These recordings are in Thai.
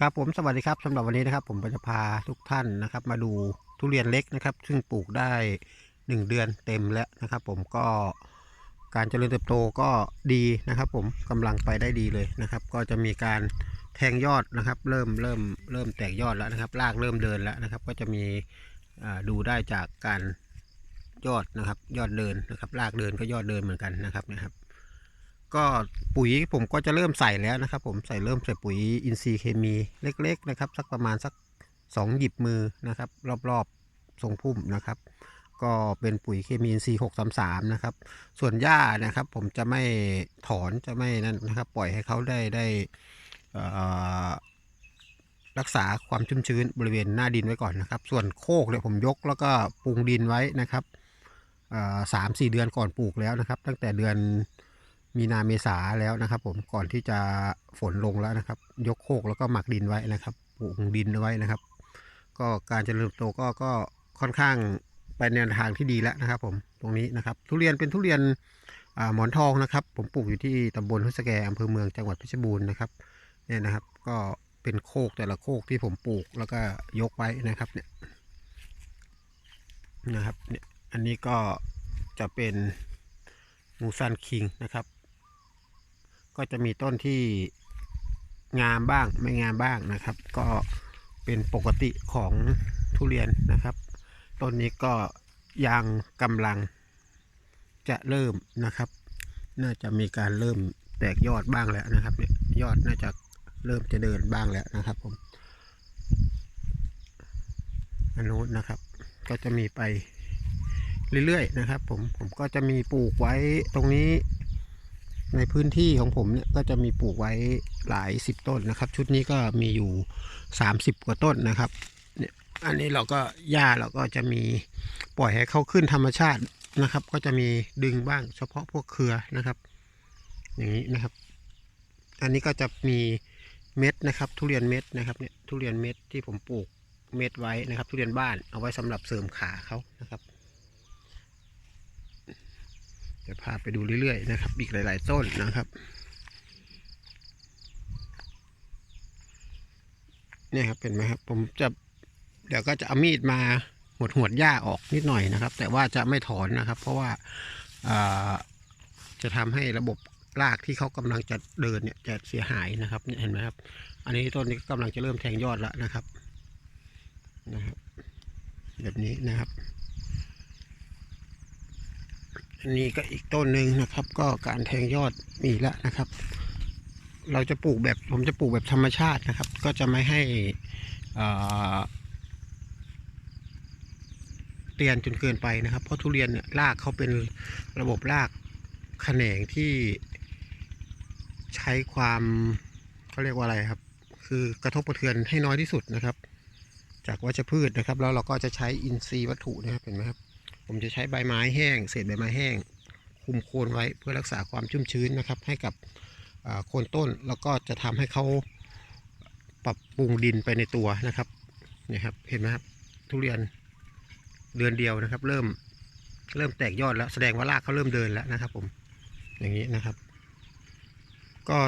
ครับผมสวัสดีครับสำหรับวันนี้นะครับ ผมจะพาทุกท่านนะครับ มาดูทุเรียนเล็กนะครับ ซึ่งปลูกได้ 1 เดือนเต็มแล้วนะครับ ผมก็การเจริญเติบโตก็ดีนะครับ ผมกำลังไปได้ดีเลยนะครับ ก็จะมีการแทงยอดนะครับ เริ่มเริ่มเริ่มแตกยอดแล้วนะครับรากเริ่มเดินแล้วนะครับ ก็จะมีดูได้จากการยอดนะครับ ยอดเดินนะครับรากเดินก็ยอดเดินเหมือนกันนะครับนะครับ ก็ปุ๋ยผมก็จะเริ่มใส่แล้วนะครับ ผมใส่เริ่มใส่ปุ๋ยอินทรีย์เคมีเล็ก ๆ นะครับ สักประมาณสักสองหยิบมือนะครับ รอบๆทรงพุ่มนะครับ ก็เป็นปุ๋ยเคมีอินทรีย์633นะครับ ส่วนหญ้านะครับ ผมจะไม่ถอนจะไม่นั่นนะครับ ปล่อยให้เขาได้ได้รักษาความชุ่มชื้นบริเวณหน้าดินไว้ก่อนนะครับ ส่วนโคกเนี่ยผมยกแล้วก็ปรุงดินไว้นะครับสามสี่เดือนก่อนปลูกแล้วนะครับ ตั้งแต่เดือน มีนาเมษาแล้วนะครับ ผมก่อนที่จะฝนลงแล้วนะครับ ยกโคกแล้วก็หมักดินไว้นะครับปลูกดินไว้นะครับ ก็การเจริญเติบโตก็ก็ค่อนข้างไปในแนวทางที่ดีแล้วนะครับ ผมตรงนี้นะครับ ทุเรียนเป็นทุเรียนหมอนทองนะครับ ผมปลูกอยู่ที่ตำบลหุสแกอำเภอเมืองจังหวัดเพชรบูรณ์นะครับเนี่ยนะครับ ก็เป็นโคกแต่ละโคกที่ผมปลูกแล้วก็ยกไว้นะครับเนี่ยนะครับเนี่ยอันนี้ก็จะเป็นมูซันคิงนะครับ ก็จะมีต้นที่งามบ้างไม่งามบ้างนะครับ ก็เป็นปกติของทุเรียนนะครับ ต้นนี้ก็ยังกำลังจะเริ่มนะครับ น่าจะมีการเริ่มแตกยอดบ้างแล้วนะครับเนี่ยยอดน่าจะเริ่มจะเดินบ้างแล้วนะครับผมอันนู้นนะครับ ก็จะมีไปเรื่อยๆนะครับ ผมผมก็จะมีปลูกไว้ตรงนี้ ในพื้นที่ของผมเนี่ยก็จะมีปลูกไว้หลายสิบต้นนะครับ ชุดนี้ก็มีอยู่ 30 กว่าต้นนะครับเนี่ยอันนี้เราก็หญ้าเราก็จะมีปล่อยให้เขาขึ้นธรรมชาตินะครับ ก็จะมีดึงบ้างเฉพาะพวกเครือนะครับ อย่างนี้นะครับ อันนี้ก็จะมีเม็ดนะครับ ทุเรียนเม็ดนะครับเนี่ยทุเรียนเม็ดที่ผมปลูกเม็ดไว้นะครับ ทุเรียนบ้านเอาไว้สำหรับเสริมขาเขานะครับ จะพาไปดูเรื่อยๆนะครับ อีกหลายๆต้นนะครับเนี่ยครับเป็นไหมครับผมจะเดี๋ยวก็จะเอามีดมาหดหดหญ้าออกนิดหน่อยนะครับ แต่ว่าจะไม่ถอนนะครับ เพราะว่าาจะทำให้ระบบรากที่เขากำลังจะเดินเนี่ยจะเสียหายนะครับเห็นไหมครับ อันนี้ต้นนี้กำลังจะเริ่มแทงยอดแล้วนะครับนะครับ แบบนี้นะครับ นนี้ก็อีกต้นหนึ่งนะครับ ก็การแทงยอดมีแล้วนะครับ เราจะปลูกแบบผมจะปลูกแบบธรรมชาตินะครับ ก็จะไม่ให้อ่เตียนจนเกินไปนะครับ เพราะทุเรียนเนี่ยรากเขาเป็นระบบรากแขนงที่ใช้ความเขาเรียกว่าอะไรครับ คือกระทบกระเทือนให้น้อยที่สุดนะครับ จากวัชพืชนะครับ แล้วเราก็จะใช้อินทรีย์วัตถุนะครับเห็นไหมครับ ผมจะใช้ใบไม้แห้ง เศษใบไม้แห้ง คุมโคนไว้เพื่อรักษาความชุ่มชื้นนะครับ ให้กับโคนต้นแล้วก็จะทำให้เขาปรับปรุงดินไปในตัวนะครับเนี่ยครับเห็นไหมครับทุเรียนเดือนเดียวนะครับ เริ่มเริ่มแตกยอดแล้วแสดงว่ารากเขาเริ่มเดินแล้วนะครับ ผมอย่างนี้นะครับ ก็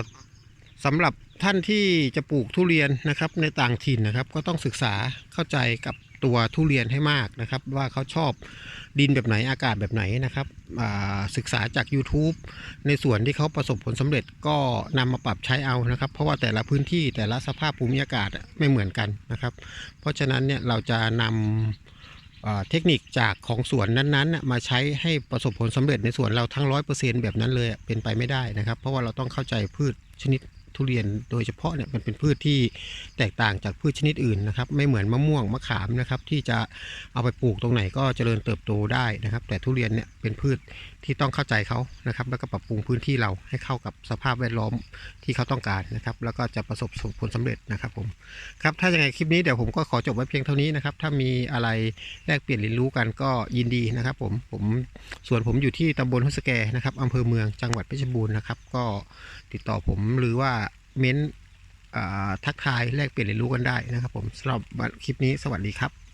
สำหรับ ท่านที่จะปลูกทุเรียนนะครับในต่างถิ่นนะครับ ก็ต้องศึกษาเข้าใจกับตัวทุเรียนให้มากนะครับ ว่าเขาชอบดินแบบไหนอากาศแบบไหนนะครับศึกษาจาก YouTube ในส่วนที่เขาประสบผลสำเร็จก็นำมาปรับใช้เอานะครับ เพราะว่าแต่ละพื้นที่แต่ละสภาพภูมิอากาศไม่เหมือนกันนะครับ เพราะฉะนั้นเนี่ยเราจะนำอ่าเทคนิคจากของสวนนั้นๆมาใช้ให้ประสบผลสำเร็จในสวนเราทั้งร้อยเปอร์เซ็นแบบนั้นเลยเป็นไปไม่ได้นะครับ เพราะว่าเราต้องเข้าใจพืชชนิด ทุเรียนโดยเฉพาะเนี่ยมันเป็นพืชที่แตกต่างจากพืชชนิดอื่นนะครับ ไม่เหมือนมะม่วงมะขามนะครับที่จะเอาไปปลูกตรงไหนก็เจริญเติบโตได้นะครับ แต่ทุเรียนเนี่ยเป็นพืชที่ต้องเข้าใจเขานะครับ แล้วก็ปรับปรุงพื้นที่เราให้เข้ากับสภาพแวดล้อมที่เขาต้องการนะครับ แล้วก็จะประสบผลสำเร็จนะครับผมครับถ้ายังไงคลิปนี้เดี๋ยวผมก็ขอจบไว้เพียงเท่านี้นะครับ ถ้ามีอะไรแลกเปลี่ยนเรียนรู้กันก็ยินดีนะครับ ผมผมส่วนผมอยู่ที่ตำบลฮุสแกนะครับอำเภอเมืองจังหวัดเพชรบูรณ์นะครับ ก็ติดต่อผมหรือว่า เม้นทักทายแลกเปลี่ยนเรียนรู้กันได้นะครับผมสำหรับคลิปนี้สวัสดีครับ